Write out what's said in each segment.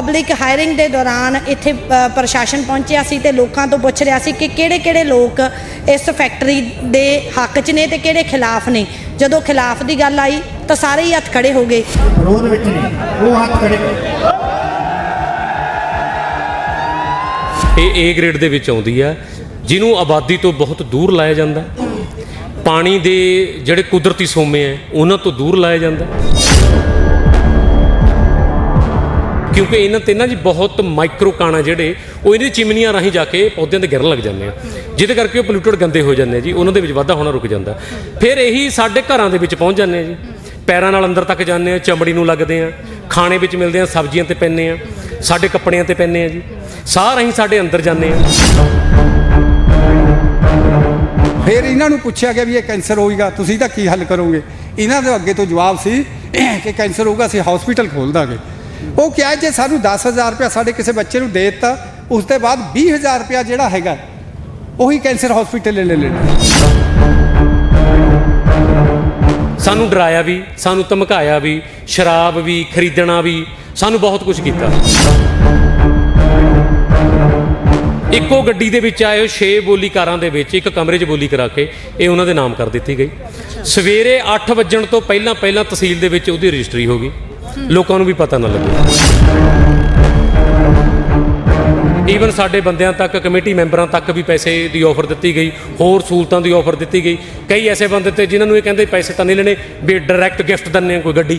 Public hiring ਦੇ ਦੌਰਾਨ ਇੱਥੇ ਪ੍ਰਸ਼ਾਸਨ ਪਹੁੰਚਿਆ ਸੀ ਤੇ ਲੋਕਾਂ ਤੋਂ ਪੁੱਛ ਰਿਹਾ ਸੀ ਕਿ ਕਿਹੜੇ-ਕਿਹੜੇ ਲੋਕ ਇਸ ਫੈਕਟਰੀ ਦੇ ਹੱਕ 'ਚ ਨੇ ਤੇ ਕਿਹੜੇ ਖਿਲਾਫ ਨੇ। ਜਦੋਂ ਖਿਲਾਫ ਦੀ ਗੱਲ ਆਈ ਤਾਂ ਸਾਰੇ ਹੀ ਹੱਥ ਖੜੇ ਹੋ ਗਏ। ਵਿਰੋਧ ਵਿੱਚ ਨੇ ਉਹ ਹੱਥ ਖੜੇ ਇਹ ਏ ਗ੍ਰੇਡ ਦੇ ਵਿੱਚ ਆਉਂਦੀ ਆ ਜਿਹਨੂੰ ਆਬਾਦੀ ਤੋਂ ਬਹੁਤ ਦੂਰ ਲਾਇਆ ਜਾਂਦਾ। ਪਾਣੀ ਦੇ ਜਿਹੜੇ ਕੁਦਰਤੀ ਸੋਮੇ ਆ ਉਹਨਾਂ ਤੋਂ ਦੂਰ ਲਾਇਆ ਜਾਂਦਾ। ਕਿਉਂਕਿ ਇਹਨਾਂ ਤੇ ਨਾ ਜੀ ਬਹੁਤ ਮਾਈਕਰੋ ਕਾਣਾ ਜਿਹੜੇ, ਉਹ ਇਹਦੇ ਚਿਮਨੀਆਂ ਰਾਹੀਂ ਜਾ ਕੇ ਪੌਦਿਆਂ ਤੇ ਗਿਰਨ ਲੱਗ ਜਾਂਦੇ ਆ। ਜਿਹਦੇ ਕਰਕੇ ਉਹ ਪੋਲੂਟਡ ਗੰਦੇ ਹੋ ਜਾਂਦੇ ਆ ਜੀ, ਉਹਨਾਂ ਦੇ ਵਿੱਚ ਵਾਧਾ ਹੋਣਾ ਰੁਕ ਜਾਂਦਾ। ਫਿਰ ਇਹੀ ਸਾਡੇ ਘਰਾਂ ਦੇ ਵਿੱਚ ਪਹੁੰਚ ਜਾਂਦੇ ਆ ਜੀ। ਪੈਰਾਂ ਨਾਲ ਅੰਦਰ ਤੱਕ ਜਾਂਦੇ ਆ, ਚਮੜੀ ਨੂੰ ਲੱਗਦੇ ਆ, ਖਾਣੇ ਵਿੱਚ ਮਿਲਦੇ ਆ, ਸਬਜ਼ੀਆਂ ਤੇ ਪੈਂਦੇ ਆ, ਸਾਡੇ ਕੱਪੜਿਆਂ ਤੇ ਪੈਂਦੇ ਆ ਜੀ। ਸਾਹ ਰਾਹੀਂ ਸਾਡੇ ਅੰਦਰ ਜਾਂਦੇ ਆ। ਫਿਰ ਇਹਨਾਂ ਨੂੰ ਪੁੱਛਿਆ ਗਿਆ ਵੀ ਇਹ ਕੈਂਸਰ ਹੋਏਗਾ ਤੁਸੀਂ ਤਾਂ ਕੀ ਹੱਲ ਕਰੋਗੇ? ਇਹਨਾਂ ਦੇ ਅੱਗੇ ਤੋਂ ਜਵਾਬ ਸੀ ਕਿ ਕੈਂਸਰ ਹੋਊਗਾ, ਅਸੀਂ ਹਸਪੀਟਲ ਖੋਲ ਦਾਂਗੇ। ਉਹ ਕਿਹਾ ਜੇ ਸਾਨੂੰ 10000 ਰੁਪਇਆ ਸਾਡੇ ਕਿਸੇ ਬੱਚੇ ਨੂੰ ਦੇ ਦਿੱਤਾ, ਉਸ ਤੋਂ ਬਾਅਦ 20000 ਰੁਪਇਆ ਜਿਹੜਾ ਹੈਗਾ, ਉਹੀ ਕੈਂਸਰ ਹਸਪੀਟਲ ਲੈ ਲੈਣਾ। ਸਾਨੂੰ ਡਰਾਇਆ ਵੀ, ਸਾਨੂੰ ਧਮਕਾਇਆ ਵੀ, ਸ਼ਰਾਬ ਵੀ, ਖਰੀਦਣਾ ਵੀ, ਸਾਨੂੰ ਬਹੁਤ ਕੁਝ ਕੀਤਾ। ਇੱਕੋ ਗੱਡੀ ਦੇ ਵਿੱਚ ਆਏ ਹੋ 6 ਬੋਲੀ ਕਾਰਾਂ ਦੇ ਵਿੱਚ, ਇੱਕ ਕਮਰੇ 'ਚ ਬੋਲੀ ਕਰਾ ਕੇ, ਇਹ ਉਹਨਾਂ ਦੇ ਨਾਮ ਕਰ ਦਿੱਤੀ ਗਈ। ਸਵੇਰੇ 8 ਵਜਣ ਤੋਂ ਪਹਿਲਾਂ ਪਹਿਲਾਂ ਤਹਿਸੀਲ ਦੇ ਵਿੱਚ ਉਹਦੀ ਰਜਿਸਟਰੀ ਹੋ ਗਈ। ਲੋਕਾਂ ਨੂੰ ਵੀ ਪਤਾ ਨਾ ਲੱਗੇ। ਈਵਨ ਸਾਡੇ ਬੰਦਿਆਂ ਤੱਕ, ਕਮੇਟੀ ਮੈਂਬਰਾਂ ਤੱਕ ਵੀ ਪੈਸੇ ਦੀ ਆਫਰ ਦਿੱਤੀ ਗਈ, ਹੋਰ ਸਹੂਲਤਾਂ ਦੀ ਆਫਰ ਦਿੱਤੀ ਗਈ। ਕਈ ਐਸੇ ਬੰਦੇ ਤੇ ਜਿਨ੍ਹਾਂ ਨੂੰ ਇਹ ਕਹਿੰਦੇ ਪੈਸੇ ਤਾਂ ਨਹੀਂ ਲੈਣੇ ਵੀ ਡਾਇਰੈਕਟ ਗਿਫਟ ਦਿੰਨੇ ਆ ਕੋਈ ਗੱਡੀ।